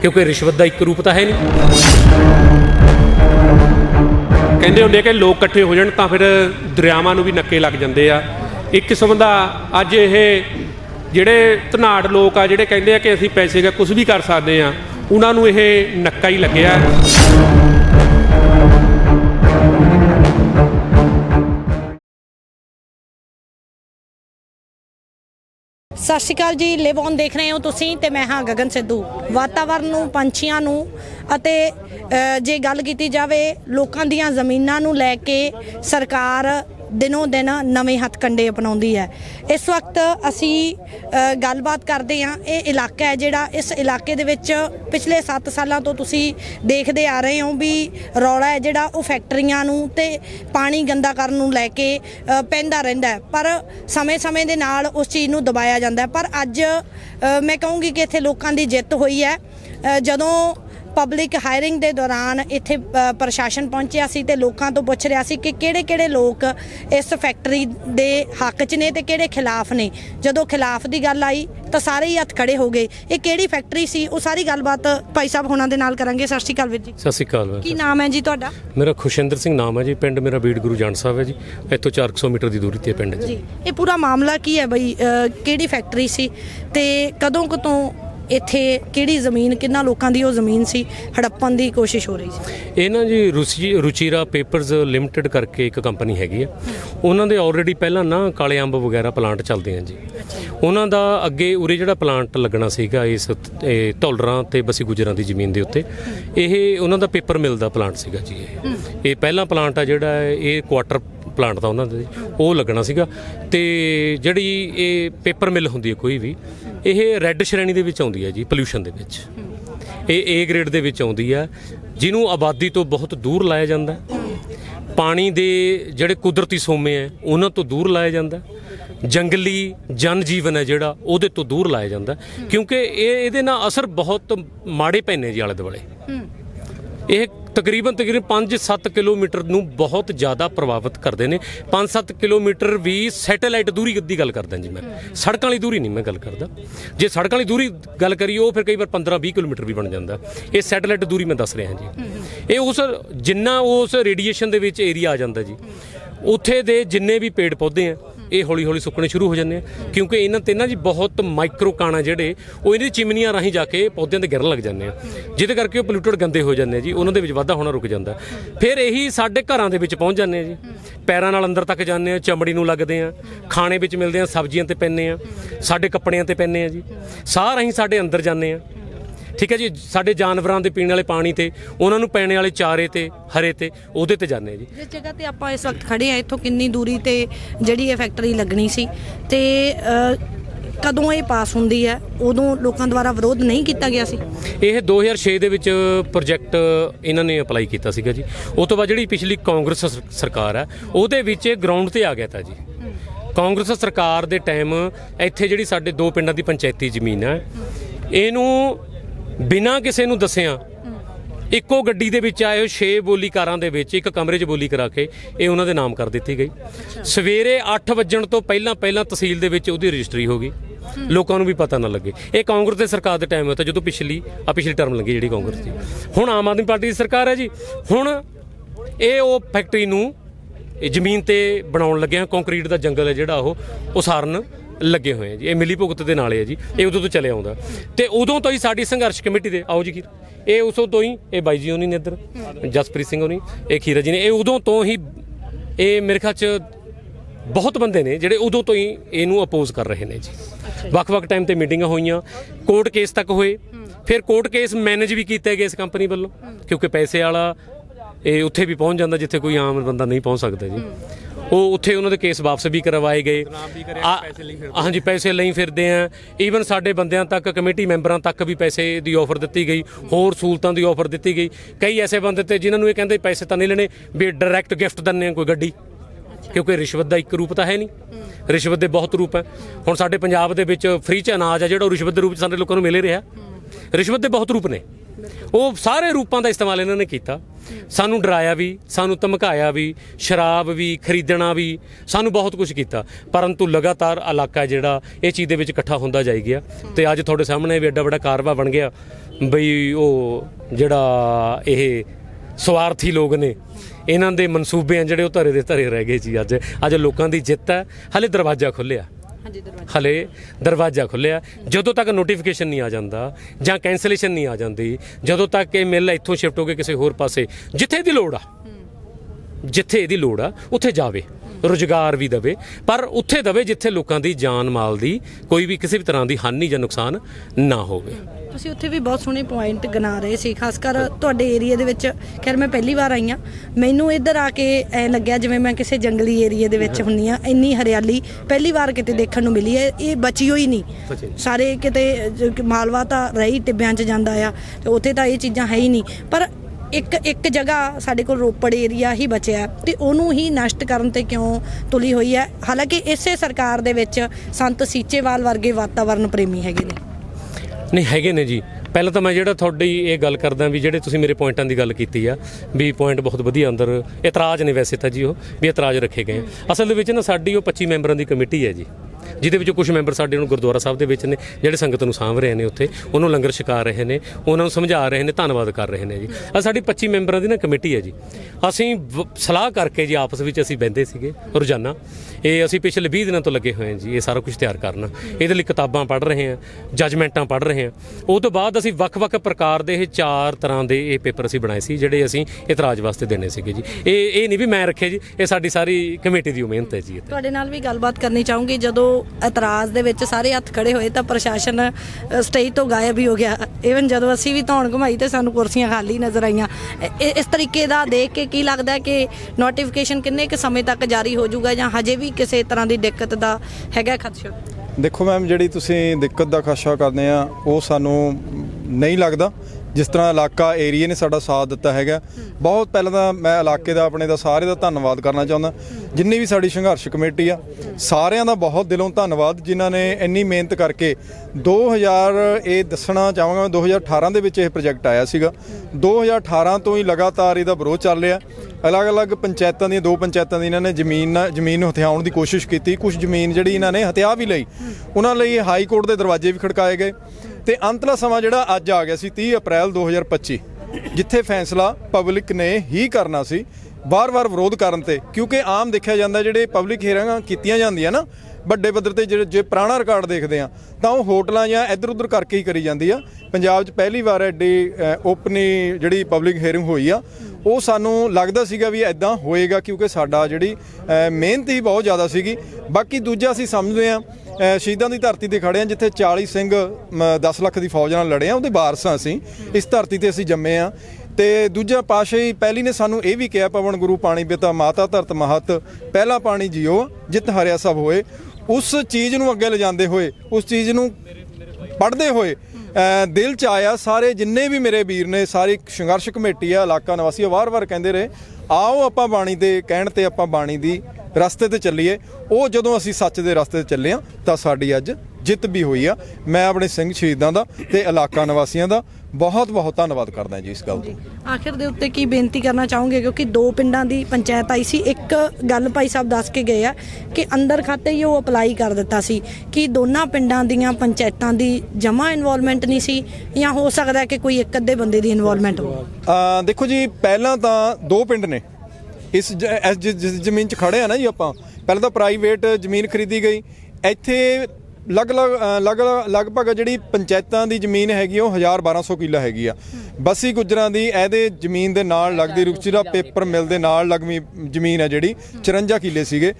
ਕਿਉਂਕਿ ਰਿਸ਼ਵਤ ਦਾ ਇੱਕ ਰੂਪ ਤਾਂ ਹੈ ਨਹੀਂ। ਕਹਿੰਦੇ ਹੁੰਦੇ ਆ ਕਿ ਲੋਕ ਇਕੱਠੇ ਹੋ ਜਾਣ ਤਾਂ ਫਿਰ ਦਰਿਆਵਾਂ ਨੂੰ ਵੀ ਨੱਕੇ ਲੱਗ ਜਾਂਦੇ ਆ। ਇੱਕ ਕਿਸਮ ਦਾ ਅੱਜ ਇਹ ਜਿਹੜੇ ਧਨਾੜ ਲੋਕ ਆ, ਜਿਹੜੇ ਕਹਿੰਦੇ ਆ ਕਿ ਅਸੀਂ ਪੈਸੇ ਦਾ ਕੁਝ ਵੀ ਕਰ ਸਕਦੇ ਆ ਉਹਨਾਂ ਨੂੰ ਇਹ ਨੱਕਾ ਹੀ ਲੱਗਿਆ। ਸਤਿ ਸ਼੍ਰੀ ਅਕਾਲ ਜੀ ਲਿਵ ਔਨ ਦੇਖ ਰਹੇ ਹੋ ਤੁਸੀਂ ਤੇ ਮੈਂ ਹਾਂ ਗਗਨ ਸਿੱਧੂ। ਵਾਤਾਵਰਨ ਨੂੰ, ਪੰਛੀਆਂ ਨੂੰ ਅਤੇ ਜੇ ਗੱਲ ਕੀਤੀ ਜਾਵੇ ਲੋਕਾਂ ਦੀਆਂ ਜ਼ਮੀਨਾਂ ਨੂੰ ਲੈ ਕੇ ਸਰਕਾਰ ਦਿਨੋਂ ਦਿਨ ਨਵੇਂ ਹੱਥਕੰਡੇ ਅਪਣਾਉਂਦੀ ਹੈ। ਇਸ ਵਕਤ ਅਸੀਂ ਗੱਲਬਾਤ ਕਰਦੇ ਹਾਂ। ਇਹ ਇਲਾਕਾ ਹੈ ਜਿਹੜਾ ਇਸ ਇਲਾਕੇ ਦੇ ਵਿੱਚ ਪਿਛਲੇ 7 ਸਾਲਾਂ ਤੋਂ ਤੁਸੀਂ ਦੇਖਦੇ ਆ ਰਹੇ ਹੋ ਵੀ ਰੌਲਾ ਹੈ ਜਿਹੜਾ ਉਹ ਫੈਕਟਰੀਆਂ ਨੂੰ ਤੇ ਪਾਣੀ ਗੰਦਾ ਕਰਨ ਨੂੰ ਲੈ ਕੇ ਪੈਂਦਾ ਰਹਿੰਦਾ ਪਰ ਸਮੇਂ-ਸਮੇਂ ਦੇ ਨਾਲ ਉਸ ਚੀਜ਼ ਨੂੰ ਦਬਾਇਆ ਜਾਂਦਾ ਪਰ ਅੱਜ ਮੈਂ ਕਹੂੰਗੀ ਕਿ ਇੱਥੇ ਲੋਕਾਂ ਦੀ ਜਿੱਤ ਹੋਈ ਹੈ। ਜਦੋਂ ਪਬਲਿਕ ਹਾਇਰਿੰਗ ਦੇ ਦੌਰਾਨ ਇੱਥੇ ਪ੍ਰਸ਼ਾਸਨ ਪਹੁੰਚਿਆ ਸੀ ਤੇ ਲੋਕਾਂ ਤੋਂ ਪੁੱਛ ਰਿਹਾ ਸੀ ਕਿ ਕਿਹੜੇ-ਕਿਹੜੇ ਲੋਕ ਇਸ ਫੈਕਟਰੀ ਦੇ ਹੱਕ 'ਚ ਨੇ ਤੇ ਕਿਹੜੇ ਖਿਲਾਫ ਨੇ। ਜਦੋਂ ਖਿਲਾਫ ਦੀ ਗੱਲ ਆਈ ਤਾਂ ਸਾਰੇ ਹੀ ਹੱਥ ਖੜੇ ਹੋ ਗਏ। ਇਹ ਕਿਹੜੀ ਫੈਕਟਰੀ ਸੀ? ਉਹ ਸਾਰੀ ਗੱਲਬਾਤ ਭਾਈ ਸਾਹਿਬ ਹੋਣਾ ਦੇ ਨਾਲ ਕਰਾਂਗੇ। ਸਤਿ ਸ਼੍ਰੀ ਅਕਾਲ ਵੀਰ ਜੀ। ਸਤਿ ਸ਼੍ਰੀ ਅਕਾਲ ਕੀ ਨਾਮ ਹੈ ਜੀ ਤੁਹਾਡਾ? ਮੇਰਾ ਖੁਸ਼ਿੰਦਰ ਸਿੰਘ ਨਾਮ ਹੈ ਜੀ। ਪਿੰਡ ਮੇਰਾ ਬੀੜ ਗੁਰੂ ਜਾਨ ਸਾਹਿਬ ਹੈ ਜੀ। ਇੱਥੋਂ 400 ਮੀਟਰ ਦੀ ਦੂਰੀ ਤੇ ਪਿੰਡ ਹੈ ਜੀ। ਇਹ ਪੂਰਾ ਮਾਮਲਾ ਕੀ ਹੈ ਬਈ? ਕਿਹੜੀ ਫੈਕਟਰੀ ਸੀ ਤੇ ਕਦੋਂ ਕਦੋਂ ਇੱਥੇ ਕਿਹੜੀ ਜ਼ਮੀਨ, ਕਿੰਨਾ ਲੋਕਾਂ ਦੀ ਉਹ ਜ਼ਮੀਨ ਸੀ, ਹੜੱਪਣ ਦੀ ਕੋਸ਼ਿਸ਼ ਹੋ ਰਹੀ ਸੀ? ਇਹ ਨਾ ਜੀ ਰੁਚੀ ਰੁਚੀਰਾ ਪੇਪਰਸ ਲਿਮਟਿਡ ਕਰਕੇ ਇੱਕ ਕੰਪਨੀ ਹੈਗੀ ਆ। ਉਹਨਾਂ ਦੇ ਆਲਰੇਡੀ ਪਹਿਲਾਂ ਨਾ ਕਾਲੇ ਅੰਬ ਵਗੈਰਾ ਪਲਾਂਟ ਚੱਲਦੇ ਆ ਜੀ। ਉਹਨਾਂ ਦਾ ਅੱਗੇ ਉਰੇ ਜਿਹੜਾ ਪਲਾਂਟ ਲੱਗਣਾ ਸੀਗਾ ਇਸ, ਇਹ ਧੌਲਰਾਂ ਤੇ ਬਸੀ ਗੁਜਰਾਂ ਦੀ ਜ਼ਮੀਨ ਦੇ ਉੱਤੇ, ਇਹ ਉਹਨਾਂ ਦਾ ਪੇਪਰ ਮਿਲ ਦਾ ਪਲਾਂਟ ਸੀਗਾ ਜੀ ਇਹ। ਇਹ ਪਹਿਲਾ ਪਲਾਂਟ ਆ ਜਿਹੜਾ ਇਹ ਕੁਆਟਰ ਪਲਾਂਟ ਦਾ ਉਹਨਾਂ ਦੇ ਉਹ ਲੱਗਣਾ ਸੀਗਾ। ਤੇ ਜਿਹੜੀ ਇਹ ਪੇਪਰ ਮਿਲ ਹੁੰਦੀ ਹੈ ਕੋਈ ਵੀ ਇਹ ਰੈੱਡ ਸ਼੍ਰੇਣੀ ਦੇ ਵਿੱਚ ਆਉਂਦੀ ਹੈ ਜੀ ਪੋਲੂਸ਼ਨ ਦੇ ਵਿੱਚ ਇਹ ਏ ਗ੍ਰੇਡ ਦੇ ਵਿੱਚ ਆਉਂਦੀ ਆ ਜਿਹਨੂੰ ਆਬਾਦੀ ਤੋਂ ਬਹੁਤ ਦੂਰ ਲਾਇਆ ਜਾਂਦਾ। ਪਾਣੀ ਦੇ ਜਿਹੜੇ ਕੁਦਰਤੀ ਸੋਮੇ ਆ ਉਹਨਾਂ ਤੋਂ ਦੂਰ ਲਾਇਆ ਜਾਂਦਾ। ਜੰਗਲੀ ਜਨ ਜੀਵਨ ਹੈ ਜਿਹੜਾ ਉਹਦੇ ਤੋਂ ਦੂਰ ਲਾਇਆ ਜਾਂਦਾ। ਕਿਉਂਕਿ ਇਹ ਇਹਦੇ ਨਾਲ ਅਸਰ ਬਹੁਤ ਮਾੜੇ ਪੈਣੇ ਜੀ ਆਲੇ ਦੁਆਲੇ ਇਹ ਤਕਰੀਬਨ ਤਕਰੀਬਨ 5-7 ਕਿਲੋਮੀਟਰ ਨੂੰ ਬਹੁਤ ਜ਼ਿਆਦਾ ਪ੍ਰਭਾਵਿਤ ਕਰਦੇ ਨੇ। 5-7 ਕਿਲੋਮੀਟਰ ਵੀ ਸੈਟੇਲਾਈਟ ਦੂਰੀ ਦੀ ਗੱਲ ਕਰਦਾ ਜੀ ਮੈਂ। ਸੜਕਾਂ ਵਾਲੀ ਦੂਰੀ ਨਹੀਂ ਮੈਂ ਗੱਲ ਕਰਦਾ। ਜੇ ਸੜਕਾਂ ਵਾਲੀ ਦੂਰੀ ਗੱਲ ਕਰੀਏ, ਉਹ ਫਿਰ ਕਈ ਵਾਰ 15-20 ਕਿਲੋਮੀਟਰ ਵੀ ਬਣ ਜਾਂਦਾ। ਇਹ ਸੈਟੇਲਾਈਟ ਦੂਰੀ ਮੈਂ ਦੱਸ ਰਿਹਾ ਜੀ। ਇਹ ਉਸ ਜਿੰਨਾ ਉਸ ਰੇਡੀਏਸ਼ਨ ਦੇ ਵਿੱਚ ਏਰੀਆ ਆ ਜਾਂਦਾ ਜੀ। ਉੱਥੇ ਦੇ ਜਿੰਨੇ ਵੀ ਪੇੜ ਪੌਦੇ ਆ ਇਹ ਹੌਲੀ ਹੌਲੀ ਸੁੱਕਣੇ ਸ਼ੁਰੂ ਹੋ ਜਾਂਦੇ ਆ। ਕਿਉਂਕਿ ਇਹਨਾਂ ਤੇ ਨਾ ਜੀ ਬਹੁਤ ਮਾਈਕਰੋ ਕਾਣਾ ਜਿਹੜੇ, ਉਹ ਇਹਦੀ ਚਿਮਨੀਆਂ ਰਾਹੀਂ ਜਾ ਕੇ ਪੌਦਿਆਂ ਤੇ ਗਿਰਨ ਲੱਗ ਜਾਂਦੇ ਆ। ਜਿਹਦੇ ਕਰਕੇ ਉਹ ਪੋਲੂਟਡ ਗੰਦੇ ਹੋ ਜਾਂਦੇ ਆ ਜੀ, ਉਹਨਾਂ ਦੇ ਵਿੱਚ ਵਾਧਾ ਹੋਣਾ ਰੁਕ ਜਾਂਦਾ। ਫਿਰ ਇਹੀ ਸਾਡੇ ਘਰਾਂ ਦੇ ਵਿੱਚ ਪਹੁੰਚ ਜਾਂਦੇ ਆ ਜੀ। ਪੈਰਾਂ ਨਾਲ ਅੰਦਰ ਤੱਕ ਜਾਂਦੇ ਆ, ਚਮੜੀ ਨੂੰ ਲੱਗਦੇ ਆ, ਖਾਣੇ ਵਿੱਚ ਮਿਲਦੇ ਆ, ਸਬਜ਼ੀਆਂ ਤੇ ਪੈਂਦੇ ਆ, ਸਾਡੇ ਕੱਪੜਿਆਂ ਤੇ ਪੈਂਦੇ ਆ ਜੀ। ਸਾਹ ਰਾਹੀਂ ਸਾਡੇ ਅੰਦਰ ਜਾਂਦੇ ਆ। ਠੀਕ ਹੈ ਜੀ ਸਾਡੇ ਜਾਨਵਰਾਂ ਦੇ ਪੀਣ ਵਾਲੇ ਪਾਣੀ ਤੇ ਉਹਨਾਂ ਨੂੰ ਪੈਣੇ ਵਾਲੇ ਚਾਰੇ ਤੇ ਹਰੇ ਤੇ ਉਹਦੇ ਤੇ ਜਾਂਦੇ ਜੀ। ਜਿਸ ਜਗ੍ਹਾ ਤੇ ਆਪਾਂ ਇਸ ਵਕਤ ਖੜੇ ਆ ਇੱਥੋਂ ਕਿੰਨੀ ਦੂਰੀ ਤੇ ਜਿਹੜੀ ਇਹ ਫੈਕਟਰੀ ਲੱਗਣੀ ਸੀ ਤੇ ਕਦੋਂ ਇਹ ਪਾਸ ਹੁੰਦੀ ਹੈ? ਉਦੋਂ ਲੋਕਾਂ ਦੁਆਰਾ ਵਿਰੋਧ ਨਹੀਂ ਕੀਤਾ ਗਿਆ ਸੀ? ਇਹ 2006 ਦੇ ਵਿੱਚ ਪ੍ਰੋਜੈਕਟ ਇਹਨਾਂ ਨੇ ਅਪਲਾਈ ਕੀਤਾ ਸੀਗਾ ਜੀ। ਉਹ ਤੋਂ ਬਾਅਦ ਜਿਹੜੀ ਪਿਛਲੀ ਕਾਂਗਰਸ ਸਰ- ਸਰਕਾਰ ਹੈ ਉਹਦੇ ਵਿੱਚ ਇਹ ਗਰਾਊਂਡ ਤੇ ਆ ਗਿਆ ਤਾਂ ਜੀ। ਕਾਂਗਰਸ ਸਰਕਾਰ ਦੇ ਟਾਈਮ ਇੱਥੇ ਜਿਹੜੀ ਸਾਡੇ ਦੋ ਪਿੰਡਾਂ ਦੀ ਪੰਚਾਇਤੀ ਜ਼ਮੀਨ ਹੈ ਇਹਨੂੰ ਬਿਨਾਂ ਕਿਸੇ ਨੂੰ ਦੱਸਿਆਂ ਇੱਕੋ ਗੱਡੀ ਦੇ ਵਿੱਚ ਆਏ ਹੋ 6 ਬੋਲੀ ਕਾਰਾਂ ਦੇ ਵਿੱਚ ਇੱਕ ਕਮਰੇ 'ਚ ਬੋਲੀ ਕਰਾ ਕੇ ਇਹ ਉਹਨਾਂ ਦੇ ਨਾਮ ਕਰ ਦਿੱਤੀ ਗਈ ਸਵੇਰੇ 8 ਵਜਣ ਤੋਂ ਪਹਿਲਾਂ ਪਹਿਲਾਂ ਤਹਿਸੀਲ ਦੇ ਵਿੱਚ ਉਹਦੀ ਰਜਿਸਟਰੀ ਹੋ ਗਈ। ਲੋਕਾਂ ਨੂੰ ਵੀ ਪਤਾ ਨਾ ਲੱਗੇ। ਇਹ ਕਾਂਗਰਸ ਦੇ ਸਰਕਾਰ ਦੇ ਟਾਈਮ ਹੋਇਆ ਜਦੋਂ ਪਿਛਲੀ ਆ ਪਿਛਲੀ ਟਰਮ ਲੱਗੀ ਜਿਹੜੀ ਕਾਂਗਰਸ ਦੀ। ਹੁਣ ਆਮ ਆਦਮੀ ਪਾਰਟੀ ਦੀ ਸਰਕਾਰ ਹੈ ਜੀ। ਹੁਣ ਇਹ ਉਹ ਫੈਕਟਰੀ ਨੂੰ ਜ਼ਮੀਨ ਤੇ ਬਣਾਉਣ ਲੱਗੇ ਆ ਕੰਕਰੀਟ ਦਾ ਜੰਗਲ ਹੈ ਜਿਹੜਾ ਉਹ ਉਸਾਰਨ ਲੱਗੇ ਹੋਏ ਆ ਜੀ। ਇਹ ਮਿਲੀ ਭੁਗਤ ਦੇ ਨਾਲ ਹੈ ਜੀ। ਇਹ ਉਦੋਂ ਤੋਂ ਚੱਲੇ ਆਉਂਦਾ। ਤੇ ਉਦੋਂ ਤੋਂ ਹੀ ਸਾਡੀ ਸੰਘਰਸ਼ ਕਮੇਟੀ ਦੇ ਆਓ ਜੀ ਖੀਰ। ਇਹ ਉਸੋਂ ਤੋਂ ਹੀ ਇਹ ਬਾਈ ਜੀ ਹੋਣੀ ਨੇ ਇੱਧਰ ਜਸਪ੍ਰੀਤ ਸਿੰਘ ਹੋਣੀ ਇਹ ਖੀਰਾ ਜੀ ਨੇ। ਇਹ ਉਦੋਂ ਤੋਂ ਹੀ ਇਹ ਮੇਰੇ ਖਿਆਲ ਚ ਬਹੁਤ ਬੰਦੇ ਨੇ ਜਿਹੜੇ ਉਦੋਂ ਤੋਂ ਹੀ ਇਹਨੂੰ ਅਪੋਜ਼ ਕਰ ਰਹੇ ਨੇ ਜੀ। ਵੱਖ-ਵੱਖ ਟਾਈਮ ਤੇ ਮੀਟਿੰਗਾਂ ਹੋਈਆਂ। ਕੋਰਟ ਕੇਸ ਤੱਕ ਹੋਏ। ਫਿਰ ਕੋਰਟ ਕੇਸ ਮੈਨੇਜ ਵੀ ਕੀਤੇ ਗਏ ਇਸ ਕੰਪਨੀ ਵੱਲੋਂ। ਕਿਉਂਕਿ ਪੈਸੇ ਵਾਲਾ ਇਹ ਉੱਥੇ ਵੀ ਪਹੁੰਚ ਜਾਂਦਾ ਜਿੱਥੇ ਕੋਈ ਆਮ ਬੰਦਾ ਨਹੀਂ ਪਹੁੰਚ ਸਕਦਾ ਜੀ। ਉਹ ਉੱਥੇ ਉਹਨਾਂ ਦੇ ਕੇਸ ਵਾਪਸ ਵੀ ਕਰਵਾਏ ਗਏ। ਹਾਂਜੀ ਪੈਸੇ ਲਈ ਫਿਰਦੇ ਆ। ਈਵਨ ਸਾਡੇ ਬੰਦਿਆਂ ਤੱਕ ਕਮੇਟੀ ਮੈਂਬਰਾਂ ਤੱਕ ਵੀ ਪੈਸੇ ਦੀ ਆਫਰ ਦਿੱਤੀ ਗਈ। ਹੋਰ ਸਹੂਲਤਾਂ ਦੀ ਆਫਰ ਦਿੱਤੀ ਗਈ। ਕਈ ਐਸੇ ਬੰਦੇ ਤੇ ਜਿਨ੍ਹਾਂ ਨੂੰ ਇਹ ਕਹਿੰਦੇ ਪੈਸੇ ਤਾਂ ਨਹੀਂ ਲੈਣੇ ਵੀ ਡਾਇਰੈਕਟ ਗਿਫਟ ਦਿੰਨੇ ਆ ਕੋਈ ਗੱਡੀ। ਕਿਉਂਕਿ ਰਿਸ਼ਵਤ ਦਾ ਇੱਕ ਰੂਪ ਤਾਂ ਹੈ ਨਹੀਂ। ਰਿਸ਼ਵਤ ਦੇ ਬਹੁਤ ਰੂਪ ਹੈ। ਹੁਣ ਸਾਡੇ ਪੰਜਾਬ ਦੇ ਵਿੱਚ ਫ੍ਰੀ ਚ ਅਨਾਜ ਆ ਜਿਹੜਾ ਰਿਸ਼ਵਤ ਦੇ ਰੂਪ ਚ ਸਾਡੇ ਲੋਕਾਂ ਨੂੰ ਮਿਲ ਰਿਹਾ। ਰਿਸ਼ਵਤ ਦੇ ਬਹੁਤ ਰੂਪ ਨੇ। ਉਹ ਸਾਰੇ ਰੂਪਾਂ ਦਾ ਇਸਤੇਮਾਲ ਇਹਨਾਂ ਨੇ ਕੀਤਾ। ਸਾਨੂੰ ਡਰਾਇਆ ਵੀ, ਸਾਨੂੰ ਧਮਕਾਇਆ ਵੀ, ਸ਼ਰਾਬ ਵੀ, ਖਰੀਦਣਾ ਵੀ, ਸਾਨੂੰ ਬਹੁਤ ਕੁਝ ਕੀਤਾ। ਪਰੰਤੂ ਲਗਾਤਾਰ ਇਲਾਕਾ ਜਿਹੜਾ, ਇਹ ਚੀਜ਼ ਦੇ ਵਿੱਚ ਇਕੱਠਾ ਹੁੰਦਾ ਜਾਈ ਗਿਆ। ਤੇ ਅੱਜ ਤੁਹਾਡੇ ਸਾਹਮਣੇ ਵੀ ਐਡਾ ਵੱਡਾ ਕਾਰਵਾ ਬਣ ਗਿਆ ਬਈ ਉਹ ਜਿਹੜਾ ਇਹ ਸਵਾਰਥੀ ਲੋਕ ਨੇ, ਇਹਨਾਂ ਦੇ ਮਨਸੂਬੇ ਆ ਜਿਹੜੇ ਉਹ ਧਰੇ ਦੇ ਧਰੇ ਰਹਿ ਗਏ ਜੀ ਅੱਜ। ਅੱਜ ਲੋਕਾਂ ਦੀ ਜਿੱਤ ਹੈ, ਹਲੇ ਦਰਵਾਜ਼ਾ ਖੁੱਲਿਆ ਹਲੇ ਦਰਵਾਜ਼ਾ ਖੁੱਲਿਆ ਜਦੋਂ ਤੱਕ ਨੋਟੀਫਿਕੇਸ਼ਨ ਨਹੀਂ ਆ ਜਾਂਦਾ ਜਾਂ ਕੈਂਸਲੇਸ਼ਨ ਨਹੀਂ ਆ ਜਾਂਦੀ ਜਦੋਂ ਤੱਕ ਇਹ ਮਿਲ ਇੱਥੋਂ ਸ਼ਿਫਟ ਹੋ ਕੇ ਕਿਸੇ ਹੋਰ ਪਾਸੇ ਜਿੱਥੇ ਇਹਦੀ ਲੋੜ ਆ ਜਿੱਥੇ ਇਹਦੀ ਲੋੜ ਆ ਉੱਥੇ ਜਾਵੇ। ਰੁਜ਼ਗਾਰ ਵੀ ਦਵੇ ਪਰ ਉੱਥੇ ਦਵੇ ਜਿੱਥੇ ਲੋਕਾਂ ਦੀ ਜਾਨ ਮਾਲ ਦੀ ਕੋਈ ਵੀ ਕਿਸੇ ਵੀ ਤਰ੍ਹਾਂ ਦੀ ਹਾਨੀ ਜਾਂ ਨੁਕਸਾਨ ਨਾ ਹੋਵੇ। ਤੁਸੀਂ ਉੱਥੇ ਵੀ ਬਹੁਤ ਸੋਹਣੇ ਪੁਆਇੰਟ ਗਿਣਾ ਰਹੇ ਸੀ ਖਾਸ ਕਰ ਤੁਹਾਡੇ ਏਰੀਆ ਦੇ ਵਿੱਚ। ਖੈਰ ਮੈਂ ਪਹਿਲੀ ਵਾਰ ਆਈ ਹਾਂ। ਮੈਨੂੰ ਇੱਧਰ ਆ ਕੇ ਐ ਲੱਗਿਆ ਜਿਵੇਂ ਮੈਂ ਕਿਸੇ ਜੰਗਲੀ ਏਰੀਆ ਦੇ ਵਿੱਚ ਹੁੰਨੀ ਆ ਇੰਨੀ ਹਰਿਆਲੀ ਪਹਿਲੀ ਵਾਰ ਕਿਤੇ ਦੇਖਣ ਨੂੰ ਮਿਲੀ ਹੈ। ਇਹ ਬਚੀ ਹੋਈ ਨਹੀਂ। ਸਾਰੇ ਕਿਤੇ ਮਾਲਵਾ ਤਾਂ ਰਹੀ ਟਿੱਬਿਆਂ 'ਚ ਜਾਂਦਾ ਆ ਤੇ ਉੱਥੇ ਤਾਂ ਇਹ ਚੀਜ਼ਾਂ ਹੈ ਹੀ ਨਹੀਂ। ਪਰ ਇੱਕ ਇੱਕ ਜਗ੍ਹਾ ਸਾਡੇ ਕੋਲ ਰੋਪੜ ਏਰੀਆ ਹੀ ਬਚਿਆ ਤੇ ਉਹਨੂੰ ਹੀ ਨਸ਼ਟ ਕਰਨ ਤੇ ਕਿਉਂ ਤੁਲੀ ਹੋਈ ਹੈ? ਹਾਲਾਂਕਿ ਇਸੇ ਸਰਕਾਰ ਦੇ ਵਿੱਚ ਸੰਤ ਸੀਚੇਵਾਲ ਵਰਗੇ ਵਾਤਾਵਰਣ ਪ੍ਰੇਮੀ ਹੈਗੇ ਨੇ। ਨਹੀਂ, ਹੈਗੇ ਨੇ ਜੀ। ਪਹਿਲਾਂ ਤਾਂ ਮੈਂ ਜਿਹੜਾ ਤੁਹਾਡੀ ਇਹ ਗੱਲ ਕਰਦਾ ਵੀ ਜਿਹੜੇ ਤੁਸੀਂ ਮੇਰੇ ਪੁਆਇੰਟਾਂ ਦੀ ਗੱਲ ਕੀਤੀ ਆ, ਵੀ ਪੁਆਇੰਟ ਬਹੁਤ ਵਧੀਆ ਅੰਦਰ ਇਤਰਾਜ਼ ਨੇ ਵੈਸੇ ਤਾਂ ਜੀ ਉਹ, ਵੀ ਇਤਰਾਜ਼ ਰੱਖੇ ਗਏ ਅਸਲ ਦੇ ਵਿੱਚ ਨਾ ਸਾਡੀ ਉਹ 25 ਮੈਂਬਰਾਂ ਦੀ ਕਮੇਟੀ ਹੈ ਜੀ। ਜਿਹਦੇ ਵਿੱਚੋਂ ਕੁਝ ਮੈਂਬਰ ਸਾਡੇ ਨੂੰ ਗੁਰਦੁਆਰਾ ਸਾਹਿਬ ਦੇ ਵਿੱਚ ਨੇ, ਜਿਹੜੇ ਸੰਗਤ ਨੂੰ ਸਾਂਭ ਰਹੇ ਨੇ ਉੱਥੇ, ਉਹਨੂੰ ਲੰਗਰ ਛਕਾ ਰਹੇ ਨੇ, ਉਹਨਾਂ ਨੂੰ ਸਮਝਾ ਰਹੇ ਨੇ, ਧੰਨਵਾਦ ਕਰ ਰਹੇ ਨੇ ਜੀ। ਆ ਸਾਡੀ 25 ਮੈਂਬਰਾਂ ਦੀ ਨਾ ਕਮੇਟੀ ਹੈ ਜੀ। ਅਸੀਂ ਸਲਾਹ ਕਰਕੇ ਜੀ ਆਪਸ ਵਿੱਚ ਅਸੀਂ ਬਹਿੰਦੇ ਸੀਗੇ, ਰੋਜ਼ਾਨਾ। ਇਹ ਅਸੀਂ ਪਿਛਲੇ 20 ਦਿਨਾਂ ਤੋਂ ਲੱਗੇ ਹੋਏ ਹਾਂ ਜੀ, ਇਹ ਸਾਰਾ ਕੁਝ ਤਿਆਰ ਕਰਨਾ। ਇਹਦੇ ਲਈ ਕਿਤਾਬਾਂ ਪੜ੍ਹ ਰਹੇ ਹਾਂ ਜਜਮੈਂਟਾਂ ਪੜ੍ਹ ਰਹੇ ਹਾਂ। ਉਹ ਤੋਂ ਬਾਅਦ ਅਸੀਂ ਵੱਖ-ਵੱਖ ਪ੍ਰਕਾਰ ਦੇ ਇਹ ਚਾਰ ਤਰ੍ਹਾਂ ਦੇ ਇਹ ਪੇਪਰ ਅਸੀਂ ਬਣਾਏ ਸੀ, ਜਿਹੜੇ ਅਸੀਂ ਇਤਰਾਜ਼ ਵਾਸਤੇ ਦੇਣੇ ਸੀਗੇ ਜੀ। ਇਹ ਇਹ ਨਹੀਂ ਵੀ ਮੈਂ ਰੱਖੇ ਜੀ, ਇਹ ਸਾਡੀ ਸਾਰੀ ਕਮੇਟੀ ਦੀ ਮਿਹਨਤ ਹੈ ਜੀ ਇਹ ਤੁਹਾਡੇ ਨਾਲ ਵੀ ਗੱਲਬਾਤ ਕਰਨੀ ਚਾਹੂੰਗੀ, ਜਦੋਂ ਇਤਰਾਜ਼ ਦੇ ਵਿੱਚ ਸਾਰੇ ਹੱਥ ਖੜੇ ਹੋਏ ਤਾਂ ਪ੍ਰਸ਼ਾਸਨ ਸਟੇਜ ਤੋਂ ਗਾਇਬ ਹੀ ਹੋ ਗਿਆ। ਇਵਨ ਜਦੋਂ ਅਸੀਂ ਵੀ ਧੌਣ ਘੁਮਾਈ ਤੇ ਸਾਨੂੰ ਕੁਰਸੀਆਂ ਖਾਲੀ ਨਜ਼ਰ ਆਈਆਂ। ਇਸ ਤਰੀਕੇ ਦਾ ਦੇਖ ਕੇ ਕੀ ਲੱਗਦਾ ਕਿ ਨੋਟੀਫਿਕੇਸ਼ਨ ਕਿੰਨੇ ਕੁ ਸਮੇਂ ਤੱਕ ਜਾਰੀ ਹੋ ਜਾਊਗਾ ਜਾਂ ਹਜੇ ਵੀ ਵੀ ਕਿਸੇ ਤਰ੍ਹਾਂ ਦੀ ਦਿੱਕਤ ਦਾ ਹੈਗਾ ਖਦਸ਼ਾ? ਦੇਖੋ ਮੈਮ, ਜਿਹੜੀ ਤੁਸੀਂ ਦਿੱਕਤ ਦਾ ਖਾਸ਼ਾ ਕਰਦੇ ਆ, ਉਹ ਸਾਨੂੰ ਨਹੀਂ ਲੱਗਦਾ। ਜਿਸ ਤਰ੍ਹਾਂ ਇਲਾਕਾ ਏਰੀਆ ਨੇ ਸਾਡਾ ਸਾਥ ਦਿੱਤਾ ਹੈਗਾ। ਬਹੁਤ ਪਹਿਲਾਂ ਤਾਂ ਮੈਂ ਇਲਾਕੇ ਦਾ, ਆਪਣੇ ਦਾ ਸਾਰੇ ਦਾ ਧੰਨਵਾਦ ਕਰਨਾ ਚਾਹੁੰਦਾ। ਜਿੰਨੀ ਵੀ ਸਾਡੀ ਸੰਘਰਸ਼ ਕਮੇਟੀ ਆ, ਸਾਰਿਆਂ ਦਾ ਬਹੁਤ ਦਿਲੋਂ ਧੰਨਵਾਦ, ਜਿਨ੍ਹਾਂ ਨੇ ਇੰਨੀ ਮਿਹਨਤ ਕਰਕੇ 2000 ਇਹ ਦੱਸਣਾ ਚਾਹਾਂਗਾ ਮੈਂ 2018 ਦੇ ਵਿੱਚ ਇਹ ਪ੍ਰੋਜੈਕਟ ਆਇਆ ਸੀਗਾ। 2018 ਤੋਂ ਹੀ ਲਗਾਤਾਰ ਇਹਦਾ ਵਿਰੋਧ ਚੱਲ ਰਿਹਾ। ਅਲੱਗ-ਅਲੱਗ ਪੰਚਾਇਤਾਂ ਦੀਆਂ, ਦੋ ਪੰਚਾਇਤਾਂ ਦੀ ਇਹਨਾਂ ਨੇ ਜ਼ਮੀਨ ਜ਼ਮੀਨ ਨੂੰ ਹਥਿਆਉਣ ਦੀ ਕੋਸ਼ਿਸ਼ ਕੀਤੀ। ਕੁਝ ਜ਼ਮੀਨ ਜਿਹੜੀ ਇਹਨਾਂ ਨੇ ਹਥਿਆ ਵੀ ਲਈ, ਉਹਨਾਂ ਲਈ ਹਾਈ ਕੋਰਟ ਦੇ ਦਰਵਾਜ਼ੇ ਵੀ ਖੜਕਾਏ ਗਏ। ਤੇ ਅੰਤਲਾ ਸਮਾਂ ਜਿਹੜਾ ਅੱਜ ਆ ਗਿਆ ਸੀ 30 ਅਪ੍ਰੈਲ 2025 ਜਿੱਥੇ ਫੈਸਲਾ ਪਬਲਿਕ ਨੇ ਹੀ ਕਰਨਾ ਸੀ ਵਾਰ-ਵਾਰ ਵਿਰੋਧ ਕਰਨ ਤੇ ਕਿਉਂਕਿ ਆਮ ਦੇਖਿਆ ਜਾਂਦਾ ਜਿਹੜੇ ਪਬਲਿਕ ਹੀਅਰਿੰਗਾਂ ਕੀਤੀਆਂ ਜਾਂਦੀਆਂ ਨਾ ਵੱਡੇ ਪੱਧਰ ਤੇ ਜਿਹੜੇ ਜੇ ਪੁਰਾਣਾ ਰਿਕਾਰਡ ਦੇਖਦੇ ਆ ਤਾਂ ਉਹ ਹੋਟਲਾਂ ਜਾਂ ਇੱਧਰ ਉੱਧਰ ਕਰਕੇ ਹੀ ਕਰੀ ਜਾਂਦੀ ਆ। ਪੰਜਾਬ 'ਚ ਪਹਿਲੀ ਵਾਰ ਐਡੀ ਓਪਨੀ ਜਿਹੜੀ ਪਬਲਿਕ ਹੀਅਰਿੰਗ ਹੋਈ ਆ ਉਹ ਸਾਨੂੰ ਲੱਗਦਾ ਸੀਗਾ ਵੀ ਐਦਾਂ ਹੋਏਗਾ ਕਿਉਂਕਿ ਸਾਡਾ ਜਿਹੜੀ ਅ, ਮਿਹਨਤ ਹੀ ਬਹੁਤ ਜ਼ਿਆਦਾ ਸੀਗੀ। ਬਾਕੀ ਦੂਜਾ ਅਸੀਂ ਸਮਝਦੇ ਆ ਸ਼ਹੀਦਾਂ ਦੀ ਧਰਤੀ ਤੇ ਖੜੇ ਆ ਜਿੱਥੇ 40 ਸਿੰਘ ਮ, 10 ਲੱਖ ਦੀ ਫੌਜ ਨਾਲ ਲੜੇ ਆ ਉਹਦੇ ਵਾਰਸਾਂ ਅਸੀਂ। ਇਸ ਧਰਤੀ ਤੇ ਅਸੀਂ ਜੰਮੇ ਆ ਤੇ ਦੂਜਾ ਪਾਸ਼ਾਹੀ ਪਹਿਲੀ ਨੇ ਸਾਨੂੰ ਇਹ ਵੀ ਕਿਹਾ ਪਵਨ ਗੁਰੂ ਪਾਣੀ ਪਿਤਾ ਮਾਤਾ ਧਰਤ ਮਹਤ ਪਹਿਲਾ ਪਾਣੀ ਜੀਓ ਜਿਤ ਹਰਿਆ ਸਭ ਹੋਏ। ਉਸ ਚੀਜ਼ ਨੂੰ ਅੱਗੇ ਲਿਜਾਂਦੇ ਹੋਏ ਉਸ ਚੀਜ਼ ਨੂੰ ਪੜ੍ਹਦੇ ਹੋਏ ਦਿਲ ਚ ਆਇਆ ਸਾਰੇ ਜਿੰਨੇ ਵੀ ਮੇਰੇ ਵੀਰ ਨੇ ਸਾਰੀ ਸੰਘਰਸ਼ ਕਮੇਟੀ ਆ ਇਲਾਕਾ ਨਿਵਾਸੀ ਆ, ਵਾਰ-ਵਾਰ ਕਹਿੰਦੇ ਰਹੇ ਆਓ ਆਪਾਂ ਬਾਣੀ ਦੇ ਕਹਿਣ ਤੇ ਆਪਾਂ ਬਾਣੀ ਦੀ ਰਸਤੇ ਤੇ ਚੱਲੀਏ। ਉਹ ਜਦੋਂ ਅਸੀਂ ਸੱਚ ਦੇ ਰਸਤੇ ਤੇ ਚੱਲੇ ਆ ਤਾਂ ਸਾਡੀ ਅੱਜ ਜਿੱਤ ਵੀ ਹੋਈ ਆ। ਮੈਂ ਆਪਣੇ ਸਿੰਘ ਸ਼ਹੀਦਾਂ ਦਾ ਤੇ ਇਲਾਕਾ ਨਿਵਾਸੀਆਂ ਦਾ ਬਹੁਤ ਬਹੁਤ ਧੰਨਵਾਦ ਕਰਦਾ ਜੀ ਇਸ ਗੱਲ ਤੋਂ। ਆਖਿਰ ਦੇ ਉੱਤੇ ਕੀ ਬੇਨਤੀ ਕਰਨਾ ਚਾਹੋਗੇ? ਕਿਉਂਕਿ ਦੋ ਪਿੰਡਾਂ ਦੀ ਪੰਚਾਇਤ ਆਈ ਸੀ। ਇੱਕ ਗੱਲ ਭਾਈ ਸਾਹਿਬ ਦੱਸ ਕੇ ਗਏ ਆ ਕਿ ਅੰਦਰ ਖਾਤੇ ਹੀ ਉਹ ਅਪਲਾਈ ਕਰ ਦਿੱਤਾ ਸੀ ਕਿ ਦੋਨਾਂ ਪਿੰਡਾਂ ਦੀਆਂ ਪੰਚਾਇਤਾਂ ਦੀ ਜਮਾ ਇਨਵੋਲਵਮੈਂਟ ਨਹੀਂ ਸੀ ਜਾਂ ਹੋ ਸਕਦਾ ਕਿ ਕੋਈ ਇੱਕ ਅੱਧੇ ਬੰਦੇ ਦੀ ਇਨਵੋਲਵਮੈਂਟ ਹੋ। ਦੇਖੋ ਜੀ ਪਹਿਲਾਂ ਤਾਂ ਦੋ ਪਿੰਡ ਨੇ। ਇਸ ਜਿਸ ਜ਼ਮੀਨ 'ਚ ਖੜੇ ਆ ਨਾ ਜੀ ਆਪਾਂ। ਪਹਿਲਾਂ ਤਾਂ ਪ੍ਰਾਈਵੇਟ ਜ਼ਮੀਨ ਖਰੀਦੀ ਗਈ। ਇੱਥੇ ਲਗ-ਲਗ ਲਗ ਲਗਭਗ ਜਿਹੜੀ ਪੰਚਾਇਤਾਂ ਦੀ ਜ਼ਮੀਨ ਹੈਗੀ ਉਹ 1000 1200 ਕਿੱਲਾ ਹੈਗੀ ਆ। ਬਸੀ ਗੁੱਜਰਾਂ ਦੀ ਇਹਦੇ ਜ਼ਮੀਨ ਦੇ ਨਾਲ ਲੱਗਦੀ ਰੁਕਚੀਰਾ ਪੇਪਰ ਮਿਲ ਦੇ ਨਾਲ ਲੱਗਵੀਂ ਜ਼ਮੀਨ ਹੈ ਜਿਹੜੀ 54 ਕਿੱਲੇ ਸੀਗੇ।